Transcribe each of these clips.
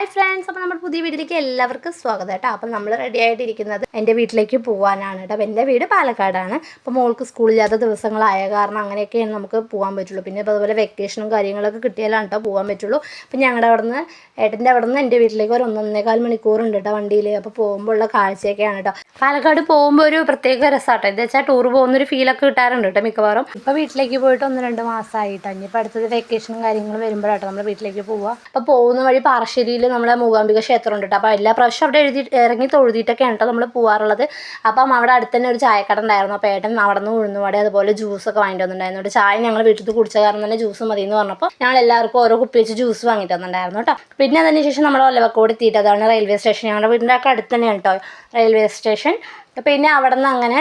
Hi friends അപ്പോൾ നമ്മുടെ പുതിയ വീട്ടിലേക്ക് എല്ലാവർക്കും സ്വാഗതം കേട്ടോ. അപ്പം നമ്മൾ റെഡി ആയിട്ടിരിക്കുന്നത് എന്റെ വീട്ടിലേക്ക് പോകാനാണ് കേട്ടോ. അപ്പോൾ എന്റെ വീട് പാലക്കാടാണ്. അപ്പോൾ മോൾക്ക് സ്കൂളില്ലാത്ത ദിവസങ്ങളായ കാരണം അങ്ങനെയൊക്കെയാണ് നമുക്ക് പോകാൻ പറ്റുള്ളൂ. പിന്നെ ഇപ്പോൾ അതുപോലെ വെക്കേഷനും കാര്യങ്ങളൊക്കെ കിട്ടിയാലാണ് കേട്ടോ പോകാൻ പറ്റുള്ളൂ. അപ്പം ഞങ്ങളുടെ അവിടെ നിന്ന് ഏട്ടന്റെ അവിടെ നിന്ന് എന്റെ വീട്ടിലേക്ക് ഒരു ഒന്നൊന്നേകാൽ മണിക്കൂറുണ്ട് കേട്ടോ വണ്ടിയിൽ അപ്പോൾ പോകുമ്പോൾ ഉള്ള കാഴ്ചയൊക്കെയാണ് കേട്ടോ. പാലക്കാട് പോകുമ്പോൾ ഒരു പ്രത്യേക രസമാട്ടോ എന്താ വെച്ചാൽ ടൂർ പോകുന്ന പോകുന്നൊരു ഫീലൊക്കെ കിട്ടാറുണ്ട് കേട്ടോ മിക്കവാറും. ഇപ്പോൾ വീട്ടിലേക്ക് പോയിട്ട് ഒന്ന് രണ്ട് മാസമായിട്ടോ ഇനിയിപ്പോൾ അടുത്തത് വെക്കേഷനും കാര്യങ്ങളും വരുമ്പോഴാട്ടോ നമ്മൾ വീട്ടിലേക്ക് പോവുക അപ്പോൾ പോകുന്ന വഴി പാറശ്ശേരിയിൽ നമ്മളെ മൂകാംബിക ക്ഷേത്രം ഉണ്ട് കേട്ടോ അപ്പോൾ എല്ലാ പ്രാവശ്യം അവിടെ എഴുതി ഇറങ്ങി തൊഴുതിയിട്ടൊക്കെയാണ് കേട്ടോ നമ്മൾ പോകാറുള്ളത് അപ്പം അവിടെ അടുത്ത് തന്നെ ഒരു ചായക്കട ഉണ്ടായിരുന്നു. അപ്പോൾ ഏട്ടൻ അവിടെ നിന്ന് ഉഴുന്നുവട അതുപോലെ ജ്യൂസൊക്കെ വാങ്ങിയിട്ട് വന്നിട്ടുണ്ടായിരുന്നു. ചായ ഞങ്ങൾ വീട്ടിൽ നിന്ന് കുടിച്ച കാരണം തന്നെ ജ്യൂസ് മതി എന്ന് പറഞ്ഞപ്പോൾ ഞങ്ങൾ എല്ലാവർക്കും ഓരോ കുപ്പി വെച്ച് ജ്യൂസ് വാങ്ങിയിട്ട് വന്നിട്ടുണ്ടായിരുന്നു കേട്ടോ പിന്നെ അതിന് ശേഷം നമ്മൾ ഒലവക്കോട് എത്തിയിട്ട് അതാണ് റെയിൽവേ സ്റ്റേഷൻ ഞങ്ങളുടെ വീടിന്റെ ഒക്കെ അടുത്ത് തന്നെയാണ് കേട്ടോ റെയിൽവേ സ്റ്റേഷൻ പിന്നെ അവിടെ നിന്ന് അങ്ങനെ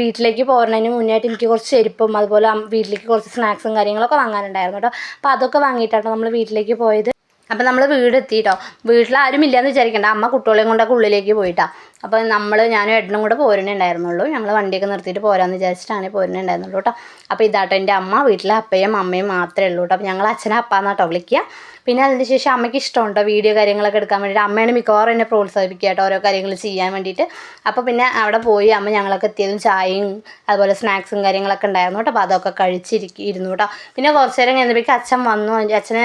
വീട്ടിലേക്ക് പോകുന്നതിന് മുന്നായിട്ട് എനിക്ക് കുറച്ച് ചെരുപ്പും അതുപോലെ വീട്ടിലേക്ക് കുറച്ച് സ്നാക്സും കാര്യങ്ങളൊക്കെ വാങ്ങാനുണ്ടായിരുന്നു കേട്ടോ അപ്പോൾ അതൊക്കെ വാങ്ങിയിട്ടാണ് നമ്മൾ വീട്ടിലേക്ക് പോയത്. അപ്പം നമ്മൾ വീട് എത്തിയിട്ടോ വീട്ടിൽ ആരും ഇല്ലയെന്ന് വിചാരിക്കേണ്ട. അമ്മ കുട്ടികളെയും കൊണ്ടൊക്കെ ഉള്ളിലേക്ക് പോയിട്ടാ. അപ്പോൾ നമ്മൾ ഞാനും ഏട്ടനും കൂടെ പോരുന്നുണ്ടായിരുന്നുള്ളൂ ഞങ്ങൾ വണ്ടിയൊക്കെ നിർത്തിയിട്ട് പോരാന്ന് വിചാരിച്ചിട്ടാണ് പോരുന്നുണ്ടായിരുന്നുള്ളൂ കേട്ടോ. അപ്പോൾ ഇതാട്ടോ എന്റെ അമ്മ വീട്ടിലെ അപ്പയും അമ്മയും മാത്രമേ ഉള്ളൂ കേട്ടോ. അപ്പോൾ ഞങ്ങൾ അച്ഛനെ അപ്പാന്നാട്ടോ വിളിക്കുക. പിന്നെ അതിന് ശേഷം അമ്മയ്ക്ക് ഇഷ്ടമുണ്ടോ വീഡിയോ കാര്യങ്ങളൊക്കെ എടുക്കാൻ വേണ്ടിയിട്ട്? അമ്മയാണ് മിക്കവാറും എന്നെ പ്രോത്സാഹിപ്പിക്കുക കേട്ടോ ഓരോ കാര്യങ്ങൾ ചെയ്യാൻ വേണ്ടിയിട്ട്. അപ്പോൾ പിന്നെ അവിടെ പോയി അമ്മ ഞങ്ങളൊക്കെ എത്തിയതും ചായയും അതുപോലെ സ്നാക്സും കാര്യങ്ങളൊക്കെ ഉണ്ടായിരുന്നു കേട്ടോ. അപ്പോൾ അതൊക്കെ കഴിച്ചിരിക്കുന്നു കേട്ടോ. പിന്നെ കുറച്ച് നേരം കഴിഞ്ഞപ്പോഴേക്കും അച്ഛൻ വന്നു. അച്ഛന്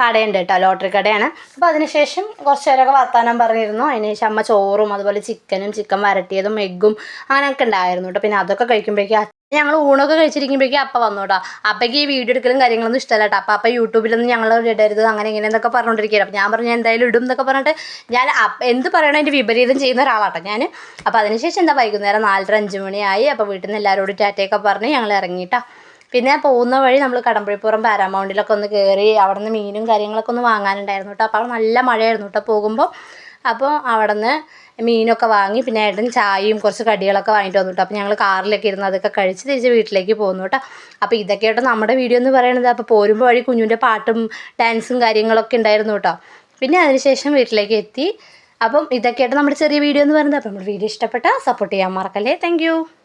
കടയുണ്ട് കേട്ടോ ലോട്ടറി കടയാണ്. അപ്പോൾ അതിനുശേഷം കുറച്ച് നേരമൊക്കെ വർത്താനം പറഞ്ഞിരുന്നു. അതിനുശേഷം അമ്മ ചോറും അതുപോലെ ചിക്കനും ചിക്കൻ വരട്ടിയതും എഗ്ഗും അങ്ങനെയൊക്കെ ഉണ്ടായിരുന്നു കേട്ടോ പിന്നെ അതൊക്കെ കഴിക്കുമ്പോഴേക്കും ഞങ്ങൾ ഊണൊക്കെ കഴിച്ചിരിക്കുമ്പോഴേക്കും അപ്പം വന്നു കേട്ടോ അപ്പയ്ക്ക് ഈ വീഡിയോ എടുക്കലും കാര്യങ്ങളൊന്നും ഇഷ്ടമല്ല കേട്ടോ അപ്പം അപ്പ യൂട്യൂബിലൊന്നും ഞങ്ങൾ ഇടരുത് അങ്ങനെ ഇങ്ങനെ എന്നൊക്കെ പറഞ്ഞുകൊണ്ടിരിക്കുകയാണ് അപ്പം ഞാൻ പറഞ്ഞു എന്തായാലും ഇടും എന്നൊക്കെ പറഞ്ഞിട്ട് ഞാൻ എന്ത് പറയണോ എന്റെ വിപരീതം ചെയ്യുന്ന ഒരാളാട്ടോ ഞാൻ അപ്പോൾ അതിനുശേഷം എന്താ വൈകുന്നേരം നാലര അഞ്ച് മണിയായി. അപ്പോൾ വീട്ടിൽ നിന്ന് എല്ലാവരോടും ടാറ്റയൊക്കെ പറഞ്ഞ് ഞങ്ങൾ ഇറങ്ങിയിട്ടാ പിന്നെ പോകുന്ന വഴി നമ്മൾ കടമ്പഴിപ്പുറം പാരാമൗണ്ടിലൊക്കെ ഒന്ന് കയറി അവിടെ നിന്ന് മീനും കാര്യങ്ങളൊക്കെ ഒന്ന് വാങ്ങാനുണ്ടായിരുന്നു കേട്ടോ അപ്പോൾ അവിടെ നല്ല മഴയായിരുന്നു കേട്ടോ പോകുമ്പോൾ അപ്പോൾ അവിടെ നിന്ന് മീനൊക്കെ വാങ്ങി പിന്നെ ഏട്ടൻ ചായയും കുറച്ച് കടികളൊക്കെ വാങ്ങിയിട്ട് വന്നു കേട്ടോ അപ്പോൾ ഞങ്ങൾ കാറിലൊക്കെ ഇരുന്ന് അതൊക്കെ കഴിച്ച് തിരിച്ച് വീട്ടിലേക്ക് പോകുന്നു കേട്ടോ അപ്പോൾ ഇതൊക്കെ കേട്ടോ നമ്മുടെ വീഡിയോ എന്ന് പറയുന്നത് അപ്പോൾ പോരുമ്പോൾ വഴി കുഞ്ഞിന്റെ പാട്ടും ഡാൻസും കാര്യങ്ങളൊക്കെ ഉണ്ടായിരുന്നു കേട്ടോ പിന്നെ അതിനുശേഷം വീട്ടിലേക്ക് എത്തി. അപ്പം ഇതൊക്കെയായിട്ട് നമ്മുടെ ചെറിയ വീഡിയോ എന്ന് പറയുന്നത്. അപ്പോൾ നമ്മുടെ വീഡിയോ ഇഷ്ടപ്പെട്ടാൽ സപ്പോർട്ട് ചെയ്യാൻ മറക്കല്ലേ. താങ്ക്